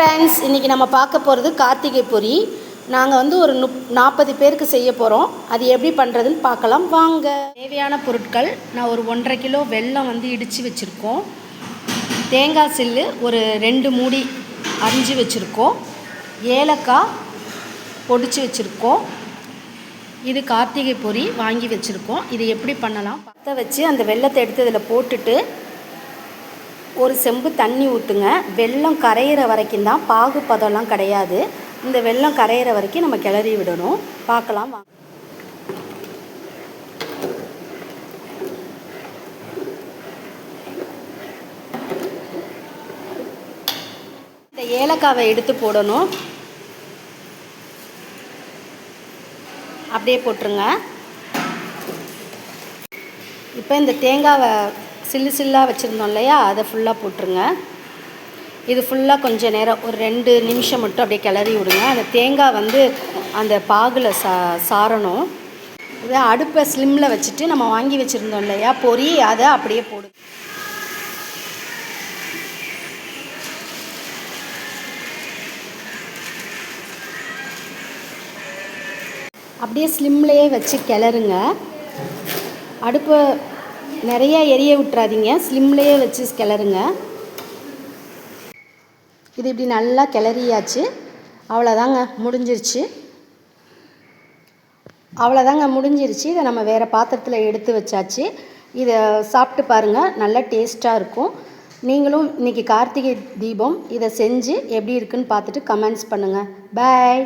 Friends இன்றைக்கி நம்ம பார்க்க போகிறது கார்த்திகை பொரி. நாங்கள் வந்து ஒரு முப் நாற்பது பேருக்கு செய்ய போகிறோம் அது எப்படி பண்ணுறதுன்னு பார்க்கலாம். வாங்க. தேவையான பொருட்கள் நான் ஒரு ஒன்றரை கிலோ வெல்லம் வந்து இடித்து வச்சுருக்கோம். தேங்காய் சில்லு ஒரு ரெண்டு மூடி அரிஞ்சு வச்சுருக்கோம். ஏலக்காய் பொடிச்சு வச்சுருக்கோம். இது கார்த்திகை பொரி வாங்கி வச்சுருக்கோம். இது எப்படி பண்ணலாம்? பற்ற வச்சு அந்த வெள்ளத்தை எடுத்து இதில் போட்டுட்டு ஒரு செம்பு தண்ணி ஊற்றுங்க வெல்லம் கரையிற வரைக்கும் தான் பாகு பதம்லாம் கிடையாது. இந்த வெல்லம் கரையிற வரைக்கும் நம்ம கிளறி விடணும். பார்க்கலாம் இந்த ஏலக்காவை எடுத்து போடணும். அப்படியே போட்டுருங்க. இப்போ இந்த தேங்காவை சில்லு சில்லாக வச்சுருந்தோம் இல்லையா? அதை ஃபுல்லாக போட்டுருங்க. இது ஃபுல்லாக கொஞ்சம் நேரம் ஒரு ரெண்டு நிமிஷம் மட்டும் அப்படியே கிளறி விடுங்க. அந்த தேங்காய் வந்து அந்த பாகில் சா சாரணும் இதை அடுப்பை ஸ்லிம்மில் வச்சுட்டு நம்ம வாங்கி வச்சுருந்தோம் இல்லையா? பொரி அதை அப்படியே போடு. அப்படியே ஸ்லிம்லேயே வச்சு கிளறுங்க. அடுப்பை நிறைய எரிய விட்டுறாதீங்க. ஸ்லிம்லேயே வச்சு கிளறுங்க. இது இப்படி நல்லா கிளறியாச்சு. அவ்வளோதாங்க முடிஞ்சிருச்சு. அவ்வளோதாங்க முடிஞ்சிருச்சு. இதை நம்ம வேறு பாத்திரத்தில் எடுத்து வச்சாச்சு. இதை சாப்பிட்டு பாருங்கள் நல்லா டேஸ்ட்டாக இருக்கும். நீங்களும் இன்றைக்கி கார்த்திகை தீபம் இதை செஞ்சு எப்படி இருக்குன்னு பார்த்துட்டு கமெண்ட்ஸ் பண்ணுங்கள் பாய்